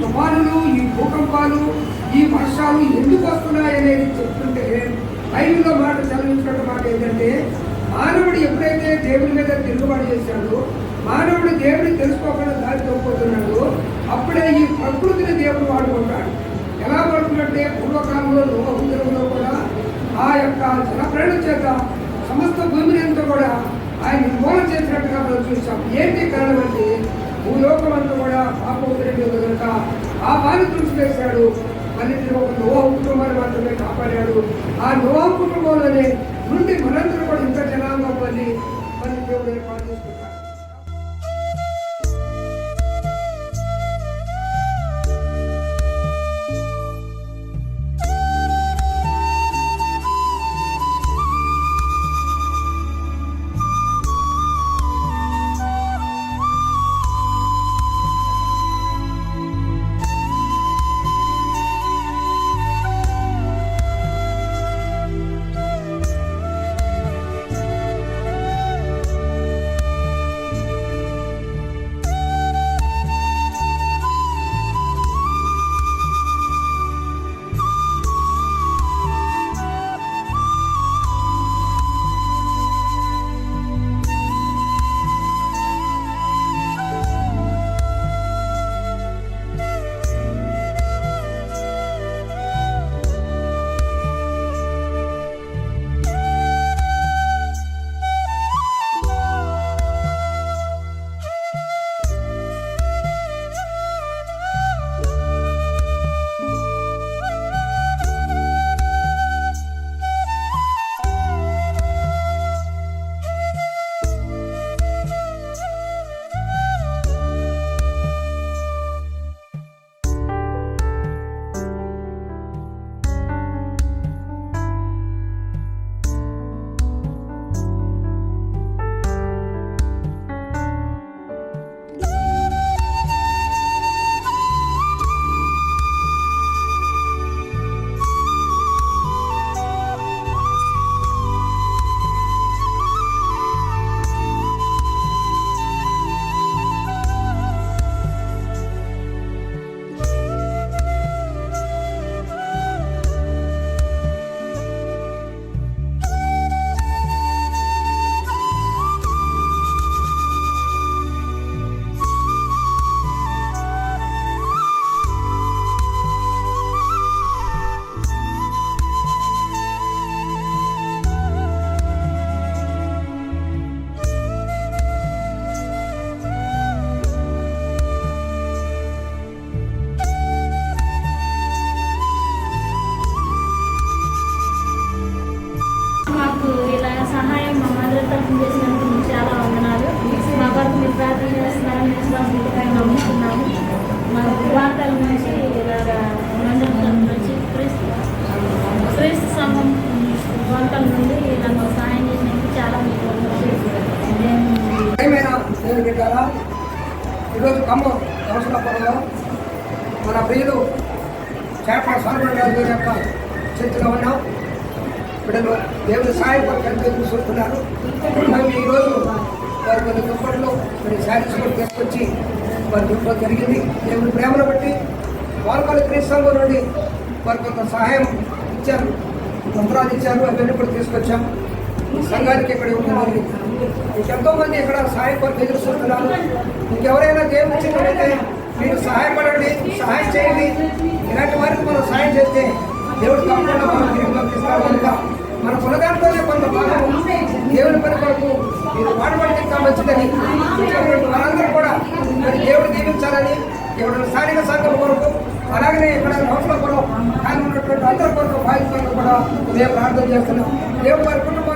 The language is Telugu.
తుఫానులు ఈ భూకంపాలు ఈ వర్షాలు ఎందుకు వస్తున్నాయి అనేది చెప్తుంటే బైబిల్లో మాట చదివించిన మాట ఏంటంటే మానవుడు ఎప్పుడైతే దేవుని మీద తిరుగుబాటు చేశాడో మానవుడు దేవుడిని తెలుసుకోకుండా దారి తప్పిపోతున్నాడు అప్పుడే ఈ ప్రకృతిని దేవుడు వాడుకుంటాడు. ఎలా పడుతున్నట్టే పూర్వకాలంలో నోహంలో కూడా ఆ యొక్క జలప్రేరణ చేత సమస్త భూమిని అంతా కూడా ఆయన నిర్మూలన చేసినట్టుగా మనం చూసాం ఏంటి కారణం అంటే భూలోకం అంతా కూడా పాపం తిరిగి కనుక ఆ బాని తుడిచివేశాడు. మళ్ళీ తిరిగి ఒక నోహ కుటుంబాన్ని మాత్రమే కాపాడాడు. ఆ నోహ కుటుంబంలోనే నుండి మనందరూ కూడా ఇంత జనాంగం మళ్ళీ మళ్ళీ దేవుడు ఏర్పాటు చేసుకుంటారు ప్రియమైన పెట్టారా ఈరోజు ఖమ్మం దవసలపురంలో మన ప్రియులు చేపల సాల్వన్ గారి యొక్క చేతిలో ఉన్నాం. బిడ్డలు దేవుని సాయం కొరకు చూస్తున్నారు. మేము ఈరోజు వారి కొన్ని దుప్పట్లు కొన్ని శారీస్ కూడా తీసుకొచ్చి వారి దుప్పటి జరిగింది దేవుని ప్రేమను బట్టి వారు కొన్ని క్రీస్తు నుండి వారు కొంత సహాయం ఇచ్చారు. మంత్రాలు ఇచ్చారు. అవన్నీ కూడా తీసుకొచ్చాం. సంఘానికి ఇక్కడ ఇవ్వడం జరిగింది ఇంకెంతో ఇక్కడ సహాయం కొరకు ఎదురు చూస్తున్నారు. ఇంకెవరైనా దేవుని ఇచ్చినట్లయితే మీరు సహాయపడండి సహాయం చేయండి. ఇలాంటి వారికి మనం సహాయం చేస్తే దేవుడు తప్పకుండా మనం తిరిగి పంపిస్తాడు కనుక మన కులదాంట్లోనే కొంత భాగం దేవుని పని కొరకు మీరు వాడబడితే మంచిదని వారందరూ కూడా మరి దేవుడు దీవించాలని ఎవరైనా స్థానిక సంఘం కొరకు అలాగనే ఎక్కడైనా సంస్థల కొరకు కానీ ఉన్నటువంటి అందరి కొరకు బాధ్యతలు కూడా మేము ప్రార్థన చేస్తున్నాం. దేవుడు వారి కుటుంబం